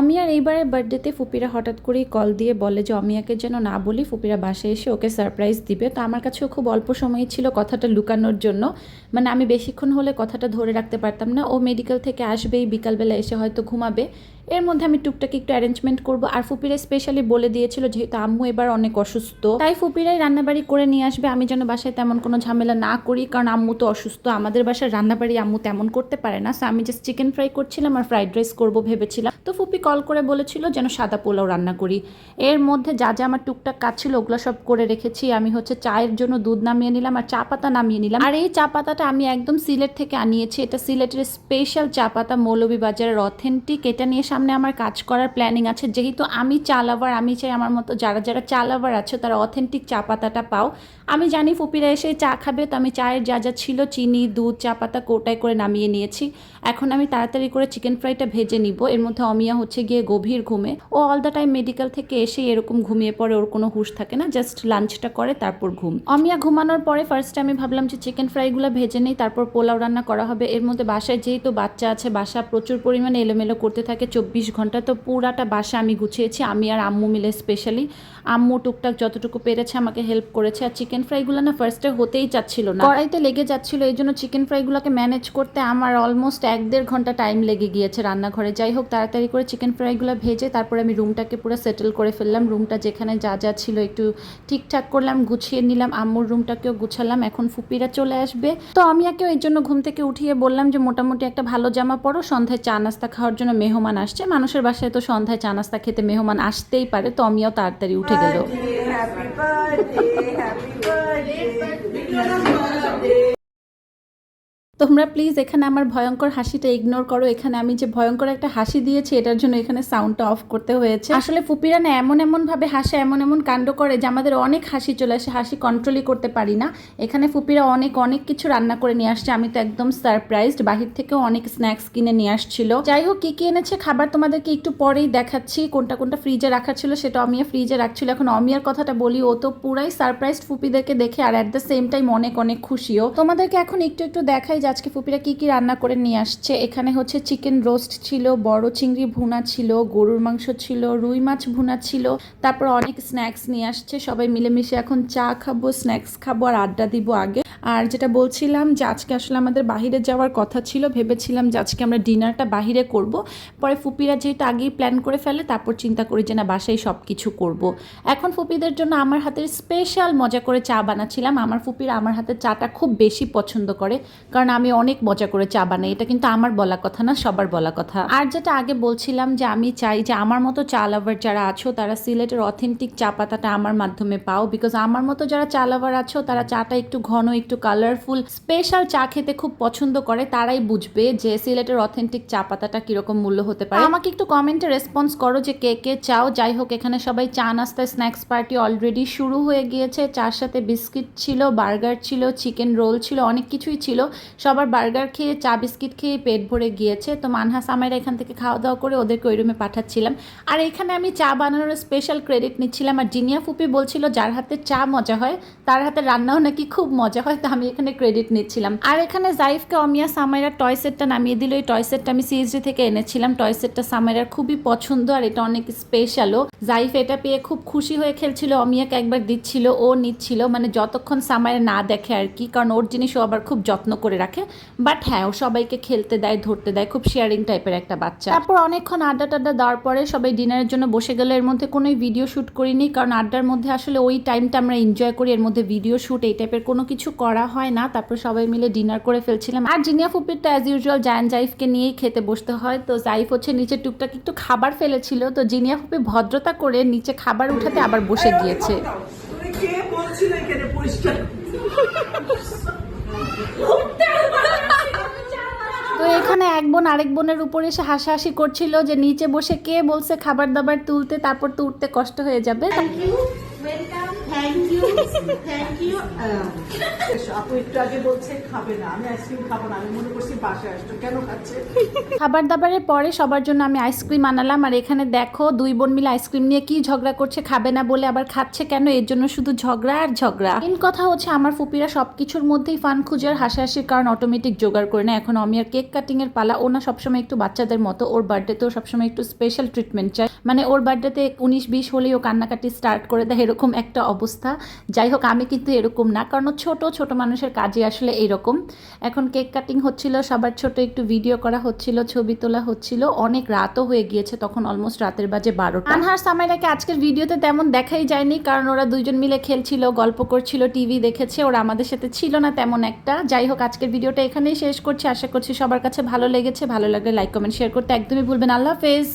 অমিয়ার এইবারের বার্থডেতে ফুপিরা হঠাৎ করেই কল দিয়ে বলে যে, অমিয়াকে যেন না বলি, ফুপিরা বাসায় এসে ওকে সারপ্রাইজ দিবে। তো আমার কাছেও খুব অল্প সময় ছিল কথাটা লুকানোর জন্য। মানে আমি বেশিক্ষণ হলে কথাটা ধরে রাখতে পারতাম না। ও মেডিকেল থেকে আসবেই, বিকালবেলা এসে হয়তো ঘুমাবে। এর মধ্যে আমি টুকটাক একটু অ্যারেঞ্জমেন্ট করব। আর ফুপিরা স্পেশালি বলে দিয়েছিল যেহেতু আম্মু এবার অনেক অসুস্থ। তাই ফুপিরাই রান্নাবাড়ি করে নিয়ে আসবে। আমি যেন বাসায় তেমন কোনো ঝামেলা না করি, কারণ আম্মু তো অসুস্থ। আমাদের বাসায় রান্নাবাড়ি আম্মু তেমন করতে পারে না। আমি জাস্ট চিকেন ফ্রাই করছিলাম আর ফ্রাইড রাইস করব ভেবেছিলাম। তো ফুপি কল করে বলেছিল যেন সাদা পোলাও রান্না করি। এর মধ্যে যা যা আমার টুকটাক কাজ ছিল ওগুলো সব করে রেখেছি। আমি হচ্ছে চায়ের জন্য দুধ নামিয়ে নিলাম আর চা পাতা নামিয়ে নিলাম। আর এই চা পাতাটা আমি একদম সিলেট থেকে আনিয়েছি। এটা সিলেটের স্পেশাল চা পাতা মৌলভীবাজারের অথেন্টিক এটা নিয়ে সামনে আমার কাজ করার প্ল্যানিং আছে। যেহেতু আমি চা লাভার আমি চাই আমার মতো যারা যারা চা লাভার আছে, তারা অথেন্টিক চা পাতাটা পাও। আমি জানি ফুপিরা এসে চা খাবে, তো আমি চায়ের যা যা ছিল, চিনি, দুধ, চা পাতা কোটায় করে নামিয়ে নিয়েছি। এখন আমি তাড়াতাড়ি করে চিকেন ফ্রাইটা ভেজে নিব। এর মধ্যে অমিয়া হচ্ছে গিয়ে গভীর ঘুমে। ও অল দ্য টাইম মেডিকেল থেকে এসে এরকম ঘুমিয়ে পড়ে, ওর কোনো হুশ থাকে না। জাস্ট লাঞ্চটা করে, তারপর ঘুম। অমিয়া ঘুমানোর পরে ফার্স্টে আমি ভাবলাম যে চিকেন ফ্রাইগুলো ভেজে নিই, তারপর পোলাও রান্না করা হবে। এর মধ্যে বাসায় যেহেতু বাচ্চা আছে, বাসা প্রচুর পরিমাণে এলোমেলো করতে থাকে চব্বিশ ঘণ্টা। তো পুরাটা বাসা আমি গুছিয়েছি, আমি আর আম্মু মিলে স্পেশালি আম্মু টুকটাক যতটুকু পেরেছে আমাকে হেল্প করেছে। আর চিকেন ফ্রাইগুলো না ফার্স্টে হতেই চাচ্ছিল না। কড়াইতে লেগে যাচ্ছিল, এই জন্য চিকেন ফ্রাইগুলোকে ম্যানেজ করতে আমার অলমোস্ট এক দেড় ঘণ্টা টাইম লেগে গিয়েছে রান্নাঘরে। যাই হোক, তাড়াতাড়ি করে চিকেন ফ্রাইগুলো ভেজে তারপরে আমি রুমটাকে পুরো সেটেল করে ফেললাম। রুমটা যেখানে যা যা ছিল একটু ঠিকঠাক করলাম, গুছিয়ে নিলাম। আম্মুর রুমটাকেও গুছালাম, এখন ফুপিরা চলে আসবে। তো আমিয়াকেও এই জন্য ঘুম থেকে উঠিয়ে বললাম যে, মোটামুটি একটা ভালো জামা পরো, সন্ধ্যায় চা নাস্তা খাওয়ার জন্য মেহমান আসছে। মানুষের বাসায় তো সন্ধ্যায় চা নাস্তা খেতে মেহমান আসতেই পারে, তো আমিও তাড়াতাড়ি উঠে গেল। তোমরা প্লিজ এখানে আমার ভয়ঙ্কর হাসিটা ইগনোর করো। এখানে আমি যে ভয়ঙ্কর একটা হাসি দিয়েছি, এটার জন্য এখানে সাউন্ডটা অফ করতে হয়েছে। আসলে ফুপিরা না এমন এমন ভাবে হাসে, এমন এমন কাণ্ড করে যে আমাদের অনেক হাসি চলে আসে, হাসি কন্ট্রোলই করতে পারি না। এখানে ফুপিরা অনেক অনেক কিছু রান্না করে নিয়ে আসছে। আমি তো একদম সারপ্রাইজড বাহির থেকেও অনেক স্ন্যাক্স কিনে নিয়ে আসছিল। যাই হোক, কি কি এনেছে খাবার তোমাদেরকে একটু পরেই দেখাচ্ছি। কোনটা কোনটা ফ্রিজে রাখা ছিল সেটা অমিয়া ফ্রিজে রাখছিল। এখন অমিয়ার কথাটা বলি, ও তো পুরাই সারপ্রাইজড ফুপিদেরকে দেখে আর অ্যাট দ্য সেম টাইম অনেক অনেক খুশিও। তোমাদেরকে এখন একটু একটু দেখাই যে আজকে ফুপিরা কি কি রান্না করে নিয়ে আসছে? এখানে হচ্ছে চিকেন রোস্ট ছিল, বড় চিংড়ি ভুনা ছিল, গরুর মাংস ছিল, রুই মাছ ভুনা ছিল, তারপর অনেক স্ন্যাক্স নিয়ে আসছে। সবাই মিলেমিশে এখন চা খাব স্ন্যাক্স খাব আর আড্ডা দিব আগে। আর যেটা বলছিলাম যে আজকে আসলে আমাদের বাহিরে যাওয়ার কথা ছিল, ভেবেছিলাম যে আজকে আমরা ডিনারটা বাহিরে করব। পরে ফুপিরা যেহেতু আগেই প্ল্যান করে ফেলে, তারপর চিন্তা করি যে না, বাসায় সব কিছু করব। এখন ফুপিদের জন্য আমার হাতের স্পেশাল মজা করে চা বানাচ্ছিলাম। আমার ফুপিরা আমার হাতের চাটা খুব বেশি পছন্দ করে, কারণ আমি অনেক মজা করে চা বানাই। এটা কিন্তু আমার বলা কথা না, সবার বলা কথা। আর যেটা আগে বলছিলাম যে আমি চাই যে আমার মতো চা লাভার যারা আছো, তারা সিলেটের অথেন্টিক চা পাতাটা আমার মাধ্যমে পাও বিকজ আমার মতো যারা চা লাভার আছো, তারা চাটা একটু ঘন, একটু কালারফুল স্পেশাল চা খেতে খুব পছন্দ করে, তারাই বুঝবে যে সিলেটের অথেন্টিক চা পাতাটা কীরকম মূল্য হতে পারে। আমাকে একটু কমেন্টে রেসপন্স করো যে কে কে চাও। যাই হোক, এখানে সবাই চা নাস্তা স্ন্যাক্স পার্টি অলরেডি শুরু হয়ে গিয়েছে। চার সাথে বিস্কিট ছিল বার্গার ছিল চিকেন রোল ছিল, অনেক কিছুই ছিল। সবার বার্গার খেয়ে, চা বিস্কিট খেয়ে পেট ভরে গিয়েছে। তো মানহাস আমারা এখান থেকে খাওয়া দাওয়া করে ওদেরকে ওই রুমে পাঠাচ্ছিলাম। আর এখানে আমি চা বানানোর স্পেশাল ক্রেডিট নিচ্ছিলাম। আর জিনিয়া ফুপি বলছিল, যার হাতে চা মজা হয়, তার হাতে রান্নাও নাকি খুব মজা হয়। তো আমি এখানে ক্রেডিট নিচ্ছিলাম। আর এখানে জাইফকে অমিয়া সামাইরা টয় সেটটা নামিয়ে দিল। এই টয় সেটটা আমি সিএসডি থেকে এনেছিলাম। টয় সেটটা সামাইরার খুবই পছন্দ আর এটা অনেক স্পেশালও জাইফ এটা পেয়ে খুব খুশি হয়ে খেলছিল। অমিয়াকে একবার দিচ্ছিল, ও নিচ্ছিল। মানে যতক্ষণ সামাইরা না দেখে আর কি, কারণ ওর জিনিস ও আবার খুব যত্ন করে রাখে। বাট হ্যাঁ ও সবাইকে খেলতে দেয়, ধরতে দেয়। খুব শেয়ারিং টাইপের একটা বাচ্চা। তারপর অনেকক্ষণ আড্ডা টাড্ডা দেওয়ার পরে সবাই ডিনারের জন্য বসে গেলে। এর মধ্যে কোনো ভিডিও শ্যুট করিনি, কারণ আড্ডার মধ্যে আসলে ওই টাইমটা আমরা এনজয় করি। এর মধ্যে ভিডিও শ্যুট এই টাইপের কোনো কিছু করা হয় না তারপর সবাই মিলে ডিনার করে ফেলছিলাম। আর জিনিয়া ফুপির তো অ্যাজ ইউজুয়াল জায়ান জাইফকে নিয়েই খেতে বসতে হয় তো জাইফ হচ্ছে নিচে টুকটাক একটু খাবার ফেলেছিল তো জিনিয়া ফুপি ভদ্রতা করে নিচে খাবার উঠাতে আবার বসে গিয়েছে। তুমি কে বলছিল এখানে তো এখানে এক বোন আরেক বোনের উপর এসে হাসাহাসি করছিল যে নিচে বসে কে বলছে খাবার দাবার তুলতে তারপর তো উঠতে কষ্ট হয়ে যাবে. থ্যাংক ইউ থ্যাংক ইউ আপু একটু আগে বলছে খাবে না। আমি আইসক্রিম খাব না আমি মনে করছি বাসায় আসতো কেন খাচ্ছে? খাবার দাবারের পরে সবার জন্য আমি আইসক্রিম আনালাম আর এখানে দেখো দুই বোন মিলে আইসক্রিম নিয়ে কি ঝগড়া করছে খাবে না বলে আবার খাচ্ছে কেন? এর জন্য শুধু ঝগড়া আর ঝগড়া। মেন কথা হচ্ছে আমার ফুপিরা সবকিছুর মধ্যেই ফান খুঁজে আর হাসাহাসির কারণ অটোমেটিক জোগাড় করে না এখন অমিয়ার কেক কাটিং এর পালা ও না সবসময় একটু বাচ্চাদের মতো ওর বার্থডেতেও সবসময় একটু স্পেশাল ট্রিটমেন্ট চাই মানে ওর বার্থডেতে উনিশ বিশ হলেই ও কান্নাকাটি স্টার্ট করে দেয় এরকম একটা অবস্থা। যাই হোক আমি কিন্তু এরকম না, কারণ ছোট ছোট মানুষের কাজে আসলে এরকম। এখন কেক কাটিং হচ্ছিল, সবার ছোট একটু ভিডিও করা হচ্ছিল, ছবি তোলা হচ্ছিল। অনেক রাতও হয়ে গিয়েছে, তখন অলমোস্ট রাতের বাজে বারোটা। আনহার সামাইরাকে আজকের ভিডিওতে তেমন দেখাই যায়নি, কারণ ওরা দুইজন মিলে খেলছিল, গল্প করছিল, টিভি দেখেছে, ওরা আমাদের সাথে ছিল না তেমন একটা। যাই হোক আজকের ভিডিওটা এখানেই শেষ করছি। আশা করছি সবার কাছে ভালো লেগেছে, ভালো লাগলে লাইক কমেন্ট শেয়ার করতে একদমই ভুলবেন আল্লাহ হাফেজ।